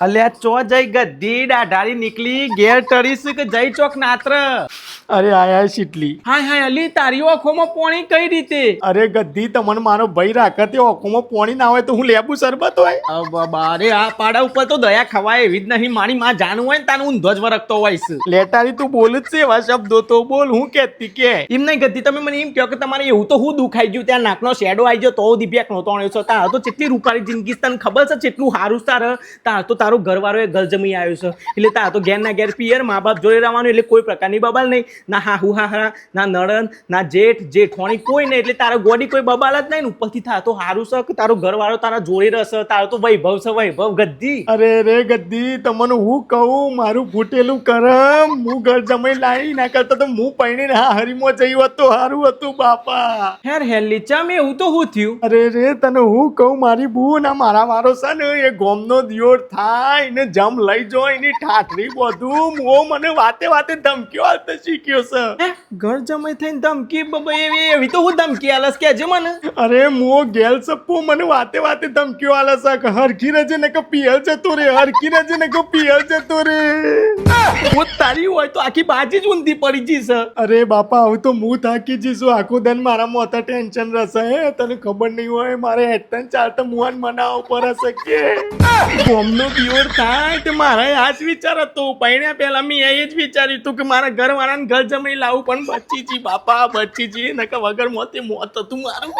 અલ્યા ચો જઈ ગધી ડાઢારી નીકળી ઘેર ટરીશ કે જઈ ચોક નાત્ર? અરે આયા શીટલી. હાય હાય અલી તારી આંખોમાં પોણી કઈ રીતે? અરે ગદ્દી તમને મારો ભાઈ રાખે તે ઓખોમાં પોણી ના હોય તો હું લેબુ શરબત હોય? અ બારે આ પાડા ઉપર તો દયા ખવાય એવી જ નહીં. મારી માં જાણવું હોય ને તાનું ઊંધો જ વરખતો હોય છે. લેટારી તું બોલ જ છે એવા શબ્દો તો બોલ હું કેતી કે? એમ નહીં ગધી તમે મને એમ કહો કે તમારે એવું તો હું દુખાઈ ગયું ત્યાં નાકનો શેડો આવી ગયો તો દીપિયા નહોતો આણ્યો છો. તાર તો કેટલી રૂપાળી જિંદગી તને ખબર છે કેટલું સારું તાર તાર? તો તારો ઘરવાળો એ ઘર જમી આવ્યો છે. એટલે તાર તો ઘેર ના ઘેર પિયર મા બાપ જોડે રહેવાનું એટલે કોઈ પ્રકારની બબાલ નહીં. ના હા હાહરા ના નણંદ ના જેઠ જેઠોણી કોઈ નહીં એટલે તારા ગોડી કોઈ બબાલ જ નહીં ને ઉપરથી થા તો સારું છે કે તારો ઘરવાળો તારા જોડે રહેશે તારો તો વૈભવ છે વૈભવ ગદ્દી. અરે રે ગદ્દી તમને હું કહું મારું ફૂટેલું કરમ હું ઘર જમાઈ લાવી ના કરતા તો હું પૈણીને હા હરીમો જઈ હોત તો સારું હતું બાપા. હેર હેલી ચમ એવું તો હું થયું? અરે રે તને હું કહું મારી બુ ના મારા મારો છે ને એ ગોમનો દિયોર થાય ને જમ લઈ જો એની ઠાઠરી બધું મો મને વાતે વાતે ધમકીઓ આલતા શીખ્યો છે. ઘર જમાઈ થઈને ધમકી બ- બ- એવી એવી તો હું ધમકી આલસ કે મને? અરે મો ગેલ સપ્પુ મને વાતે વાતે ધમકીઓ આલસ છે કે હરખી રજે ને કે પિયલ જતો રે હરખી રજે ને કે પિયર જતો રે. હું તારી હોય તો આખી બાજી જ ઊંધી પડી જઈશ અરે બાપા હવે તો હું થાકી જઈશું આખો દન મારા મોતા ટેન્શન રહેશે હે? તને ખબર નહીં હોય મારે હેઠન ચાલતા મુહાન મનાવવા પર હશે કે? કોમનો પ્યોર થાય તે મારા આ જ વિચાર હતો. પૈણ્યા પહેલા મેં એ જ વિચાર્યું હતું કે મારા ઘરવાળાને ઘર જમાઈ લાવું પણ બચી જી બાપા બચી જી નકર વગર મોતે મોત હતું મારું.